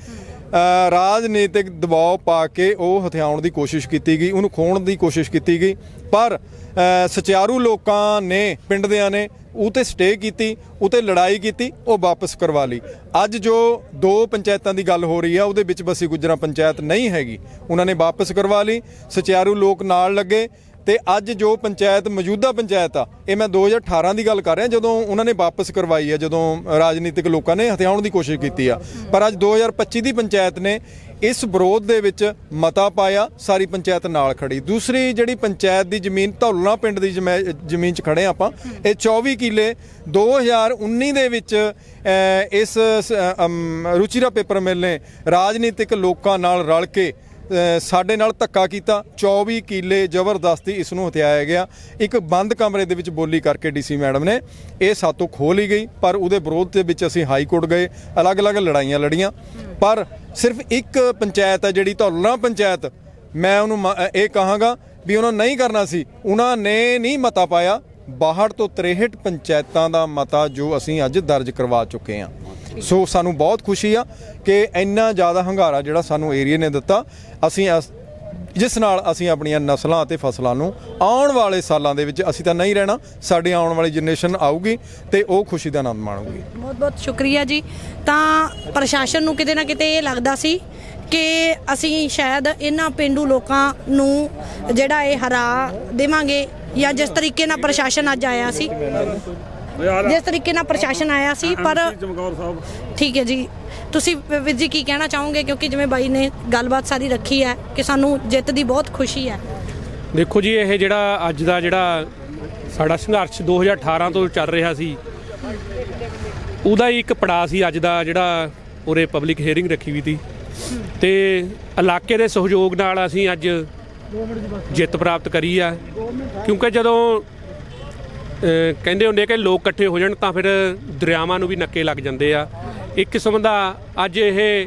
ਰਾਜਨੀਤਿਕ ਦਬਾਅ ਪਾ ਕੇ ਉਹ ਹਥਿਆਉਣ ਦੀ ਕੋਸ਼ਿਸ਼ ਕੀਤੀ ਗਈ ਉਹਨੂੰ ਖੋਣ ਦੀ ਕੋਸ਼ਿਸ਼ ਕੀਤੀ ਗਈ। ਪਰ ਅ, ਸੁਚਾਰੂ ਲੋਕਾਂ ਨੇ ਪਿੰਡ ਦਿਆਂ ਨੇ ਉਹ ਤੇ ਸਟੇ ਕੀਤੀ ਉਹ ਤੇ ਲੜਾਈ ਕੀਤੀ ਉਹ ਵਾਪਸ ਕਰਵਾ ਲਈ। ਅੱਜ ਜੋ ਦੋ ਪੰਚਾਇਤਾਂ ਦੀ ਗੱਲ ਹੋ ਰਹੀ ਆ ਉਹਦੇ ਵਿੱਚ ਬਸੀ ਗੁਜਰਾ ਪੰਚਾਇਤ ਨਹੀਂ ਹੈਗੀ। ਉਹਨਾਂ ਨੇ ਵਾਪਸ ਕਰਵਾ ਲਈ ਸੁਚਾਰੂ ਲੋਕ ਨਾਲ ਲੱਗੇ ਤੇ ਅੱਜ ਜੋ ਪੰਚਾਇਤ ਮੌਜੂਦਾ ਪੰਚਾਇਤ ਆ, ਇਹ ਮੈਂ 2018 ਦੀ ਗੱਲ ਕਰ ਰਿਹਾ, ਜਦੋਂ ਉਹਨਾਂ ਨੇ ਵਾਪਸ ਕਰਵਾਈ ਆ, ਜਦੋਂ ਰਾਜਨੀਤਿਕ ਲੋਕਾਂ ਨੇ ਹਥਿਆਉਣ ਦੀ ਕੋਸ਼ਿਸ਼ ਕੀਤੀ ਆ। ਪਰ ਅੱਜ 2025 ਦੀ ਪੰਚਾਇਤ ਨੇ ਇਸ ਵਿਰੋਧ ਦੇ ਵਿੱਚ ਮਤਾ ਪਾਇਆ, ਸਾਰੀ ਪੰਚਾਇਤ ਨਾਲ ਖੜੀ। ਦੂਸਰੀ ਜਿਹੜੀ ਪੰਚਾਇਤ ਦੀ ਜ਼ਮੀਨ, ਧੌਲਣਾ ਪਿੰਡ ਦੀ ਜ਼ਮੈ- ਜ਼ਮੀਨ 'ਚ ਖੜੇ ਹਾਂ ਆਪਾਂ, ਇਹ 24 ਕਿੱਲੇ 2019 ਦੇ ਵਿੱਚ ਇਸ, ਸ- ਰੁਚੀਰਾ ਪੇਪਰ ਮਿਲ ਨੇ। ਰਾਜਨੀਤਿਕ ਲੋਕਾਂ ਨਾਲ ਰਲ ਕੇ ਸਾਡੇ ਨਾਲ ਧੱਕਾ ਕੀਤਾ। 24 ਕਿੱਲੇ ਜ਼ਬਰਦਸਤੀ ਇਸ ਨੂੰ ਹਥਿਆਇਆ ਗਿਆ। ਇੱਕ ਬੰਦ ਕਮਰੇ ਦੇ ਵਿੱਚ ਬੋਲੀ ਕਰਕੇ ਡੀਸੀ ਮੈਡਮ ਨੇ ਇਹ ਸਾਤੋਂ ਖੋਹ ਲਈ ਗਈ, ਪਰ ਉਹਦੇ ਵਿਰੋਧ ਦੇ ਵਿੱਚ ਅਸੀਂ ਹਾਈ ਕੋਰਟ ਗਏ, ਅਲੱਗ-ਅਲੱਗ ਲੜਾਈਆਂ ਲੜੀਆਂ। ਪਰ ਸਿਰਫ ਇੱਕ ਪੰਚਾਇਤ ਹੈ ਜਿਹੜੀ ਧੌਲਣਾ ਪੰਚਾਇਤ, ਮੈਂ ਉਹਨੂੰ ਮ- ਇਹ ਕਹਾਂਗਾ ਵੀ ਉਹਨਾਂ ਨਹੀਂ ਕਰਨਾ ਸੀ। ਉਹਨਾਂ ਨੇ ਨਹੀਂ ਮਤਾ ਪਾਇਆ। 62 ਤੋਂ 63 ਪੰਚਾਇਤਾਂ ਦਾ ਮਤਾ ਜੋ ਅਸੀਂ ਅੱਜ ਦਰਜ ਕਰਵਾ ਚੁੱਕੇ ਹਾਂ। ਸੋ ਸਾਨੂੰ ਬਹੁਤ ਖੁਸ਼ੀ ਆ ਕਿ ਇੰਨਾ ਜ਼ਿਆਦਾ ਹੰਗਾਰਾ ਜਿਹੜਾ ਸਾਨੂੰ ਏਰੀਆ ਨੇ ਦਿੱਤਾ। ਅਸੀਂ ਅਸ- ਜਿਸ ਨਾਲ ਅਸੀਂ ਆਪਣੀਆਂ ਨਸਲਾਂ ਅਤੇ ਫਸਲਾਂ ਨੂੰ ਆਉਣ ਵਾਲੇ ਸਾਲਾਂ ਦੇ ਵਿੱਚ ਅਸੀਂ ਤਾਂ ਨਹੀਂ ਰਹਿਣਾ, ਸਾਡੀ ਆਉਣ ਵਾਲੀ ਜਨਰੇਸ਼ਨ ਆਊਗੀ ਤੇ ਉਹ ਖੁਸ਼ੀ ਦਾ ਆਨੰਦ ਮਾਣੂਗੀ। ਬਹੁਤ ਬਹੁਤ ਸ਼ੁਕਰੀਆ ਜੀ। ਤਾਂ ਪ੍ਰਸ਼ਾਸਨ ਨੂੰ ਕਿਤੇ ਨਾ ਕਿਤੇ ਇਹ ਲੱਗਦਾ ਸੀ ਕਿ ਅਸੀਂ ਸ਼ਾਇਦ ਇਹਨਾਂ ਪਿੰਡੂ ਲੋਕਾਂ ਨੂੰ ਜਿਹੜਾ ਇਹ ਹਰਾ ਦੇਵਾਂਗੇ ਜਾਂ ਜਿਸ ਤਰੀਕੇ ਨਾਲ ਪ੍ਰਸ਼ਾਸਨ ਅੱਜ ਆਇਆ ਸੀ। ਜਿਸ ਤਰੀਕੇ ਨਾਲ ਪ੍ਰਸ਼ਾਸਨ ਆਇਆ ਸੀ ਪਰ ਠੀਕ ਹੈ ਜੀ। ਤੁਸੀਂ ਵੀਰ ਜੀ ਕੀ ਕਹਿਣਾ ਚਾਹੋਗੇ? ਕਿਉਂਕਿ ਜਿਵੇਂ ਬਾਈ ਨੇ ਗੱਲਬਾਤ ਸਾਰੀ ਰੱਖੀ ਹੈ ਕਿ ਸਾਨੂੰ ਜਿੱਤ ਦੀ ਬਹੁਤ ਖੁਸ਼ੀ ਹੈ। ਦੇਖੋ ਜੀ ਇਹ ਜਿਹੜਾ ਅੱਜ ਦਾ ਜਿਹੜਾ ਸਾਡਾ ਸੰਘਰਸ਼ 2018 ਤੋਂ ਚੱਲ ਰਿਹਾ ਸੀ ਉਹਦਾ ਹੀ ਇੱਕ ਪੜਾਅ ਸੀ ਅੱਜ ਦਾ ਜਿਹੜਾ ਉਰੇ ਪਬਲਿਕ ਹੀਅਰਿੰਗ ਰੱਖੀ ਵੀ ਸੀ ਤੇ ਇਲਾਕੇ ਦੇ ਸਹਿਯੋਗ ਨਾਲ ਅਸੀਂ ਅੱਜ ਜਿੱਤ ਪ੍ਰਾਪਤ ਕਰੀ ਆ। ਕਿਉਂਕਿ ਜਦੋਂ ਕਹਿੰਦੇ ਹੁੰਦੇ ਕਿ ਲੋਕ ਇਕੱਠੇ ਹੋ ਜਾਣ ਤਾਂ ਫਿਰ ਦਰਿਆਵਾਂ ਨੂੰ ਵੀ ਨੱਕੇ ਲੱਗ ਜਾਂਦੇ ਆ। ਇੱਕ ਕਿਸਮ ਦਾ ਅੱਜ ਇਹ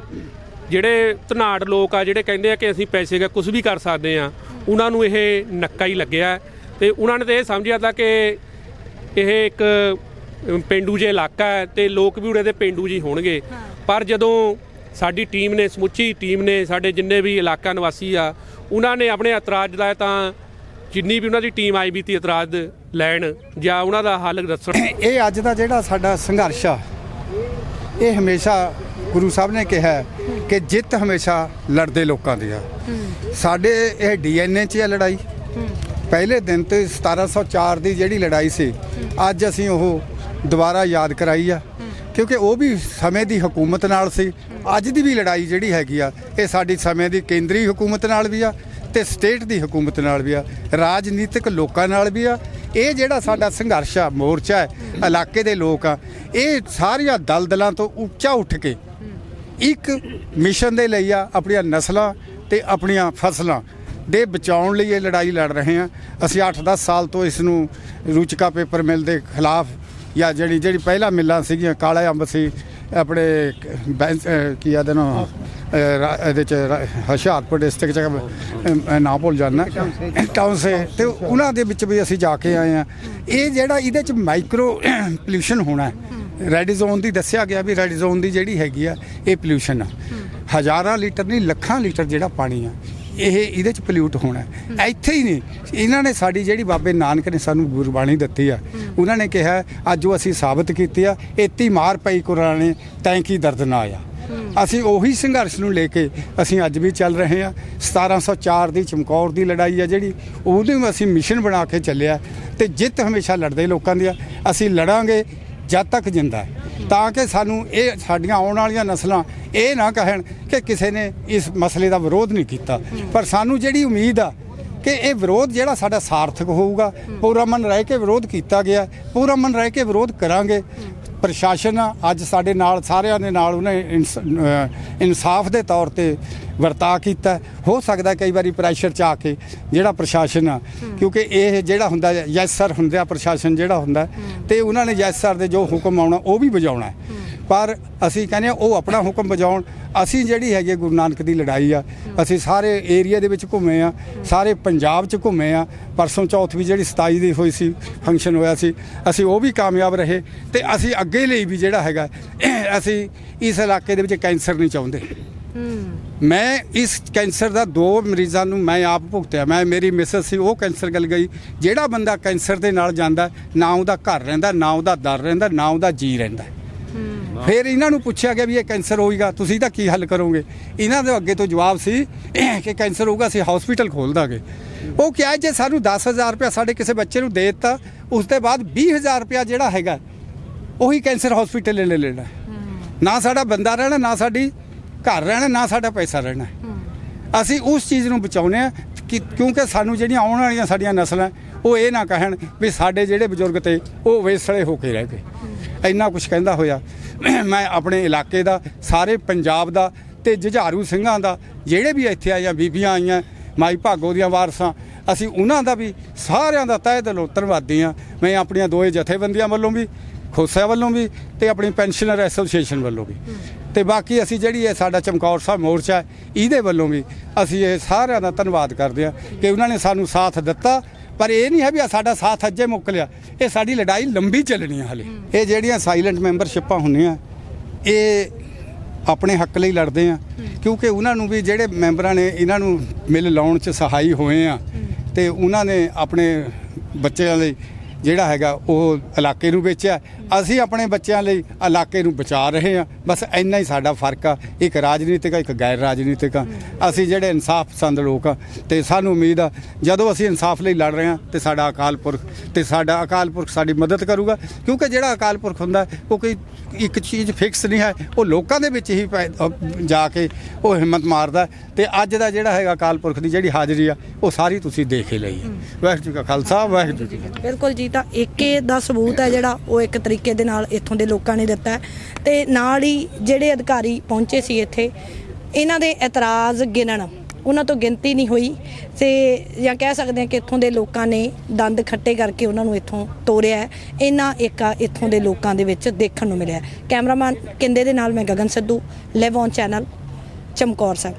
ਜਿਹੜੇ ਧਨਾੜ ਲੋਕ ਆ ਜਿਹੜੇ ਕਹਿੰਦੇ ਆ ਕਿ ਅਸੀਂ ਪੈਸੇ ਦਾ ਕੁਝ ਵੀ ਕਰ ਸਕਦੇ ਆ ਉਹਨਾਂ ਨੂੰ ਇਹ ਨੱਕਾ ਹੀ ਲੱਗਿਆ। ਤੇ ਉਹਨਾਂ ਨੇ ਤਾਂ ਇਹ ਸਮਝਿਆ ਤਾਂ ਕਿ ਇਹ ਇੱਕ ਪੇਂਡੂ ਜੇ ਇਲਾਕਾ ਹੈ ਤੇ ਲੋਕ ਵੀ ਉਰੇ ਦੇ ਪੇਂਡੂ ਜੀ ਹੋਣਗੇ। ਪਰ ਜਦੋਂ ਸਾਡੀ ਟੀਮ ਨੇ ਸਮੁੱਚੀ ਟੀਮ ਨੇ ਸਾਡੇ ਜਿੰਨੇ ਵੀ ਇਲਾਕਾ ਨਿਵਾਸੀ ਆ ਉਹਨਾਂ ਨੇ ਆਪਣੇ ਇਤਰਾਜ਼ ਲਾਇਆ ਤਾਂ ਜਿੰਨੀ ਵੀ ਉਹਨਾਂ ਦੀ ਟੀਮ ਆਈ ਵੀ ਤੀ ਇਤਰਾਜ਼ ਲੈਣ ਜਾਂ ਉਹਨਾਂ ਦਾ ਹੱਲ ਦੱਸਣ। ਇਹ ਅੱਜ ਦਾ ਜਿਹੜਾ ਸਾਡਾ ਸੰਘਰਸ਼ ਆ, ਇਹ ਹਮੇਸ਼ਾ ਗੁਰੂ ਸਾਹਿਬ ਨੇ ਕਿਹਾ ਕਿ ਜਿੱਤ ਹਮੇਸ਼ਾ ਲੜਦੇ ਲੋਕਾਂ ਦੀ ਆ। ਸਾਡੇ ਇਹ ਡੀਐਨਏ 'ਚ ਆ ਲੜਾਈ। ਪਹਿਲੇ ਦਿਨ ਤੇ 1704 ਦੀ ਜਿਹੜੀ ਲੜਾਈ ਸੀ, ਅੱਜ ਅਸੀਂ ਉਹ ਦੁਬਾਰਾ ਯਾਦ ਕਰਾਈ ਆ। ਕਿਉਂਕਿ ਉਹ ਵੀ ਸਮੇਂ ਦੀ ਹਕੂਮਤ ਨਾਲ ਸੀ। ਅੱਜ ਦੀ ਵੀ ਲੜਾਈ ਜਿਹੜੀ ਹੈਗੀ ਆ, ਇਹ ਸਾਡੀ ਸਮੇਂ ਦੀ ਕੇਂਦਰੀ ਹਕੂਮਤ ਨਾਲ ਵੀ ਆ। ਤੇ ਸਟੇਟ ਦੀ ਹਕੂਮਤ ਨਾਲ ਵੀ ਆ, ਰਾਜਨੀਤਿਕ ਲੋਕਾਂ ਨਾਲ ਵੀ ਆ। ਇਹ ਜਿਹੜਾ ਸਾਡਾ ਸੰਘਰਸ਼ ਆ, ਮੋਰਚਾ ਹੈ, ਇਲਾਕੇ ਦੇ ਲੋਕ ਆ, ਇਹ ਸਾਰੀਆਂ ਦਲਦਲਾਂ ਤੋਂ ਉੱਚਾ ਉੱਠ ਕੇ ਇੱਕ ਮਿਸ਼ਨ ਦੇ ਲਈ ਆ, ਆਪਣੀਆਂ ਨਸਲਾਂ ਤੇ ਆਪਣੀਆਂ ਫਸਲਾਂ ਦੇ ਬਚਾਉਣ ਲਈ ਇਹ ਲੜਾਈ ਲੜ ਰਹੇ ਆ। ਅਸੀਂ 8-10 ਸਾਲ ਤੋਂ ਇਸ ਨੂੰ ਰੂਚਕਾ ਪੇਪਰ ਮਿਲ ਦੇ ਖਿਲਾਫ ਜਾਂ ਜਿਹੜੀ ਜਿਹੜੀ ਪਹਿਲਾਂ ਮਿੱਲਾਂ ਸੀਗੀਆਂ, ਕਾਲਾ ਅੰਬ ਸੀ, ਆਪਣੇ ਕੀ ਆਦੇ ਨਾ? ਰਾ- ਇਹਦੇ ਚ ਰਾ- ਹੁਸ਼ਿਆਰਪੁਰ ਡਿਸਟ੍ਰਿਕਟ ਚ ਅਹ, ਨਾ ਭੁੱਲ ਜਾਣਾ ਟਾਊਨ ਸੇ ਤੇ ਉਹਨਾਂ ਦੇ ਵਿੱਚ ਵੀ ਅਸੀਂ ਜਾ ਕੇ ਆਏ ਆ ਇਹ ਜਿਹੜਾ ਇਹਦੇ ਚ ਮਾਈਕਰੋ ਪੋਲੂਸ਼ਨ ਹੋਣਾ ਹੈ। ਰੈਡ ਜ਼ੋਨ ਦੀ ਦੱਸਿਆ ਗਿਆ ਵੀ ਰੈਡ ਜ਼ੋਨ ਦੀ ਜਿਹੜੀ ਹੈਗੀ ਆ, ਇਹ ਪੋਲੂਸ਼ਨ ਆ। ਹਜ਼ਾਰਾਂ ਲੀਟਰ ਨਹੀਂ, ਲੱਖਾਂ ਲੀਟਰ ਜਿਹੜਾ ਪਾਣੀ ਆ, ਇਹ ਇਹਦੇ ਚ ਪੋਲਿਊਟ ਹੋਣਾ ਹੈ। ਇੱਥੇ ਹੀ ਨਹੀਂ। ਇਹਨਾਂ ਨੇ ਸਾਡੀ ਜਿਹੜੀ ਬਾਬੇ ਨਾਨਕ ਨੇ ਸਾਨੂੰ ਗੁਰਬਾਣੀ ਦਿੱਤੀ ਆ। ਉਹਨਾਂ ਨੇ ਕਿਹਾ, ਅੱਜ ਉਹ ਅਸੀਂ ਸਾਬਤ ਕੀਤੀ ਆ ਇਤੀ ਮਾਰ ਪਈ ਕੁਰਾਨੇ ਨੇ, ਤੈਂ ਕੀ ਦਰਦ ਨਾ ਆਇਆ। ਅਸੀਂ ਉਹੀ ਸੰਘਰਸ਼ ਨੂੰ ਲੈ ਕੇ ਅਸੀਂ ਅੱਜ ਵੀ ਚੱਲ ਰਹੇ ਹਾਂ। 1704 ਦੀ ਚਮਕੌਰ ਦੀ ਲੜਾਈ ਆ ਜਿਹੜੀ ਉਹਨੂੰ ਅਸੀਂ ਮਿਸ਼ਨ ਬਣਾ ਕੇ ਚੱਲਿਆ ਤੇ ਜਿੱਤ ਹਮੇਸ਼ਾ ਲੜਦੇ ਲੋਕਾਂ ਦੀ ਆ। ਅਸੀਂ ਲੜਾਂਗੇ ਜਦ ਤੱਕ ਜਿੰਦਾ ਤਾਂ ਕਿ ਸਾਨੂੰ ਇਹ ਸਾਡੀਆਂ ਆਉਣ ਵਾਲੀਆਂ ਨਸਲਾਂ ਇਹ ਨਾ ਕਹਿਣ ਕਿ ਕਿਸੇ ਨੇ ਇਸ ਮਸਲੇ ਦਾ ਵਿਰੋਧ ਨਹੀਂ ਕੀਤਾ। ਪਰ ਸਾਨੂੰ ਜਿਹੜੀ ਉਮੀਦ ਆ ਕਿ ਇਹ ਵਿਰੋਧ ਜਿਹੜਾ ਸਾਡਾ ਸਾਰਥਕ ਹੋਊਗਾ, ਪੂਰਾ ਮਨ ਰਹਿ ਕੇ ਵਿਰੋਧ ਕੀਤਾ ਗਿਆ, ਪੂਰਾ ਮਨ ਰਹਿ ਕੇ ਵਿਰੋਧ ਕਰਾਂਗੇ ਪ੍ਰਸ਼ਾਸਨ ਅੱਜ ਸਾਡੇ ਨਾਲ ਸਾਰਿਆਂ ਦੇ ਨਾਲ ਉਹਨੇ ਇਨਸਾਫ ਦੇ ਤੌਰ ਤੇ ਵਰਤਾ ਕੀਤਾ। ਹੋ ਸਕਦਾ ਕਈ ਵਾਰੀ ਪ੍ਰੈਸ਼ਰ ਚ ਆ ਕੇ ਜਿਹੜਾ ਪ੍ਰਸ਼ਾਸਨ ਆ ਕਿਉਂਕਿ ਇਹ ਜਿਹੜਾ ਹੁੰਦਾ ਯੈਸ ਸਰ ਹੁੰਦਾ ਪ੍ਰਸ਼ਾਸਨ ਜਿਹੜਾ ਹੁੰਦਾ ਤੇ ਉਹਨਾਂ ਨੇ ਯੈਸ ਸਰ ਦੇ ਜੋ ਹੁਕਮ ਆਉਣਾ ਉਹ ਵੀ ਵਜਾਉਣਾ ਹੈ। ਪਰ ਅਸੀਂ ਕਹਿੰਦੇ ਹਾਂ ਉਹ ਆਪਣਾ ਹੁਕਮ ਵਜਾਉਣ ਅਸੀਂ ਜਿਹੜੀ ਹੈਗੀ ਗੁਰੂ ਨਾਨਕ ਦੀ ਲੜਾਈ ਆ ਅਸੀਂ ਸਾਰੇ ਏਰੀਆ ਦੇ ਵਿੱਚ ਘੁੰਮੇ ਆ ਸਾਰੇ ਪੰਜਾਬ 'ਚ ਘੁੰਮੇ ਆ। ਪਰਸੋਂ ਚੌਥ ਵੀ ਜਿਹੜੀ 27 ਦੀ ਹੋਈ ਸੀ ਫੰਕਸ਼ਨ ਹੋਇਆ ਸੀ ਅਸੀਂ ਉਹ ਵੀ ਕਾਮਯਾਬ ਰਹੇ ਤੇ ਅਸੀਂ ਅੱਗੇ ਲਈ ਵੀ ਜਿਹੜਾ ਹੈਗਾ ਅਸੀਂ ਇਸ ਇਲਾਕੇ ਦੇ ਵਿੱਚ ਕੈਂਸਰ ਨਹੀਂ ਚਾਹੁੰਦੇ। ਮੈਂ ਇਸ ਕੈਂਸਰ ਦਾ ਦੋ ਮਰੀਜ਼ਾਂ ਨੂੰ ਮੈਂ ਆਪ ਭੁਗਤਿਆ। ਮੈਂ ਮੇਰੀ ਮਿਸਸ ਸੀ ਉਹ ਕੈਂਸਰ ਗਲ ਗਈ। ਜਿਹੜਾ ਬੰਦਾ ਕੈਂਸਰ ਦੇ ਨਾਲ ਜਾਂਦਾ ਨਾ ਉਹਦਾ ਘਰ ਰਹਿੰਦਾ ਨਾ ਉਹਦਾ ਦਰ ਰਹਿੰਦਾ ਨਾ ਉਹਦਾ ਜੀ ਰਹਿੰਦਾ। ਫਿਰ ਇਹਨਾਂ ਨੂੰ ਪੁੱਛਿਆ ਗਿਆ ਵੀ ਇਹ ਕੈਂਸਰ ਹੋਏਗਾ ਤੁਸੀਂ ਤਾਂ ਕੀ ਹੱਲ ਕਰੋਗੇ? ਇਹਨਾਂ ਦੇ ਅੱਗੇ ਤੋਂ ਜਵਾਬ ਸੀ ਕਿ ਕੈਂਸਰ ਹੋਊਗਾ ਅਸੀਂ ਹਸਪੀਟਲ ਖੋਲ ਦਾਂਗੇ। ਉਹ ਕਿਹਾ ਜੇ ਸਾਨੂੰ 10000 ਰੁਪਇਆ ਸਾਡੇ ਕਿਸੇ ਬੱਚੇ ਨੂੰ ਦੇ ਦਿੱਤਾ ਉਸ ਤੋਂ ਬਾਅਦ 20000 ਰੁਪਇਆ ਜਿਹੜਾ ਹੈਗਾ ਉਹੀ ਕੈਂਸਰ ਹਸਪੀਟਲ ਲੈ ਲੈਣਾ। ਨਾ ਸਾਡਾ ਬੰਦਾ ਰਹਿਣਾ ਨਾ ਸਾਡੀ ਘਰ ਰਹਿਣਾ ਨਾ ਸਾਡਾ ਪੈਸਾ ਰਹਿਣਾ। ਅਸੀਂ ਉਸ ਚੀਜ਼ ਨੂੰ ਬਚਾਉਨੇ ਆ ਕਿ ਕਿਉਂਕਿ ਸਾਨੂੰ ਜਿਹੜੀਆਂ ਆਉਣ ਵਾਲੀਆਂ ਸਾਡੀਆਂ ਨਸਲਾਂ ਉਹ ਇਹ ਨਾ ਕਹਿਣ ਵੀ ਸਾਡੇ ਜਿਹੜੇ ਬਜ਼ੁਰਗ ਤੇ ਉਹ ਵੇਸਲੇ ਹੋ ਕੇ ਰਹਿ ਗਏ। ਇੰਨਾ ਕੁਝ ਕਹਿੰਦਾ ਹੋਇਆ। ਮੈਂ ਆਪਣੇ ਇਲਾਕੇ ਦਾ, ਸਾਰੇ ਪੰਜਾਬ ਦਾ ਤੇ ਜੁਝਾਰੂ ਸਿੰਘਾਂ ਦਾ, ਜਿਹੜੇ ਵੀ ਇੱਥੇ ਆਈਆਂ, ਬੀਬੀਆਂ ਆਈਆਂ, ਮਾਈ ਭਾਗੋ ਦੀਆਂ ਵਾਰਸਾਂ, ਅਸੀਂ ਉਹਨਾਂ ਦਾ ਵੀ ਸਾਰਿਆਂ ਦਾ ਤਹਿ ਦਿਲੋਂ ਧੰਨਵਾਦੀ ਆ ਮੈਂ ਆਪਣੀਆਂ ਦੋਏ ਜਥੇਬੰਦੀਆਂ ਵੱਲੋਂ ਵੀ ਖੋਸਾ ਵੱਲੋਂ ਵੀ ਤੇ ਆਪਣੀ ਪੈਨਸ਼ਨਰ ਐਸੋਸੀਏਸ਼ਨ ਵੱਲੋਂ ਵੀ। ਤੇ ਬਾਕੀ ਅਸੀਂ ਜਿਹੜੀ ਇਹ ਸਾਡਾ ਚਮਕੌਰ ਸਾਹਿਬ ਮੋਰਚਾ ਇਹਦੇ ਵੱਲੋਂ ਵੀ ਅਸੀਂ ਇਹ ਸਾਰਿਆਂ ਦਾ ਧੰਨਵਾਦ ਕਰਦੇ ਹਾਂ ਕਿ ਉਹਨਾਂ ਨੇ ਸਾਨੂੰ ਸਾਥ ਦਿੱਤਾ ਪਰ ਇਹ ਨਹੀਂ ਹੈ ਵੀ ਸਾਡਾ ਸਾਥ ਅੱਜੇ ਮੁੱਕ ਲਿਆ। ਇਹ ਸਾਡੀ ਲੜਾਈ ਲੰਬੀ ਚੱਲਣੀ ਹੈ ਹਲੇ। ਇਹ ਜਿਹੜੀਆਂ ਸਾਇਲੈਂਟ ਮੈਂਬਰਸ਼ਿਪਾਂ ਹੁੰਦੀਆਂ ਇਹ ਆਪਣੇ ਹੱਕ ਲਈ ਲੜਦੇ ਆ। ਕਿਉਂਕਿ ਉਹਨਾਂ ਨੂੰ ਵੀ ਜਿਹੜੇ ਮੈਂਬਰਾਂ ਨੇ ਇਹਨਾਂ ਨੂੰ ਮਿਲ ਲਾਉਣ ਚ ਸਹਾਈ ਹੋਏ ਆ ਤੇ ਉਹਨਾਂ ਨੇ ਆਪਣੇ ਬੱਚਿਆਂ ਲਈ ਜਿਹੜਾ ਹੈਗਾ ਉਹ ਇਲਾਕੇ ਨੂੰ ਵੇਚਿਆ। ਅਸੀਂ ਆਪਣੇ ਬੱਚਿਆਂ ਲਈ ਇਲਾਕੇ ਨੂੰ ਬਚਾ ਰਹੇ ਹਾਂ। ਬਸ ਇੰਨਾ ਹੀ ਸਾਡਾ ਫ਼ਰਕ ਆ। ਇੱਕ ਰਾਜਨੀਤਿਕ ਆ, ਇੱਕ ਗੈਰ ਰਾਜਨੀਤਿਕ ਆ। ਅਸੀਂ ਜਿਹੜੇ ਇਨਸਾਫ ਪਸੰਦ ਲੋਕ ਆ, ਤੇ ਸਾਨੂੰ ਉਮੀਦ ਆ, ਜਦੋਂ ਅਸੀਂ ਇਨਸਾਫ ਲਈ ਲੜ ਰਹੇ ਹਾਂ, ਤੇ ਸਾਡਾ ਅਕਾਲ ਪੁਰਖ ਤੇ ਸਾਡਾ ਅਕਾਲ ਪੁਰਖ ਸਾਡੀ ਮਦਦ ਕਰੂਗਾ। ਕਿਉਂਕਿ ਜਿਹੜਾ ਅਕਾਲ ਪੁਰਖ ਹੁੰਦਾ, ਉਹ ਕੋਈ ਇੱਕ ਚੀਜ਼ ਫਿਕਸ ਨਹੀਂ ਹੈ। ਉਹ ਲੋਕਾਂ ਦੇ ਵਿੱਚ ਹੀ ਪੈ- ਜਾ ਕੇ ਉਹ ਹਿੰਮਤ ਮਾਰਦਾ ਤੇ ਅੱਜ ਦਾ ਜਿਹੜਾ ਹੈਗਾ ਅਕਾਲ ਪੁਰਖ ਦੀ ਜਿਹੜੀ ਹਾਜ਼ਰੀ ਆ, ਉਹ ਸਾਰੀ ਤੁਸੀਂ ਦੇਖ ਹੀ ਲਈ ਵਾਹਿਗੁਰੂ ਜੀ ਕਾ ਖਾਲਸਾ, ਵਾਹਿਗੁਰੂ ਜੀ ਬਿਲਕੁਲ ਜੀ, ਤਾਂ ਏਕੇ ਦਾ ਸਬੂਤ ਹੈ ਜਿਹੜਾ, ਉਹ ਇੱਕ ਤਰੀਕੇ ਦੇ ਨਾਲ ਇੱਥੋਂ ਦੇ ਲੋਕਾਂ ਨੇ ਦਿੱਤਾ ਹੈ। ਤੇ ਨਾਲ ਹੀ ਜਿਹੜੇ ਅਧਿਕਾਰੀ ਪਹੁੰਚੇ ਸੀ ਇੱਥੇ, ਇਹਨਾਂ ਦੇ ਇਤਰਾਜ਼ ਗਿਣਨ ਉਹਨਾਂ ਤੋਂ ਗਿਣਤੀ ਨਹੀਂ ਹੋਈ ਤੇ ਜਾਂ ਕਹਿ ਸਕਦੇ ਹਾਂ ਕਿ ਇੱਥੋਂ ਦੇ ਲੋਕਾਂ ਨੇ ਦੰਦ ਖੱਟੇ ਕਰਕੇ ਉਹਨਾਂ ਨੂੰ ਇੱਥੋਂ ਤੋਰਿਆ ਹੈ। ਇਹਨਾਂ ਏਕਾ ਇੱਥੋਂ ਦੇ ਲੋਕਾਂ ਦੇ ਵਿੱਚ ਦੇਖਣ ਨੂੰ ਮਿਲਿਆ ਕੈਮਰਾਮੈਨ ਕਿੰਦੇ ਦੇ ਨਾਲ ਮੈਂ Gagan Sidhu live on channel Chamkaur Sahib.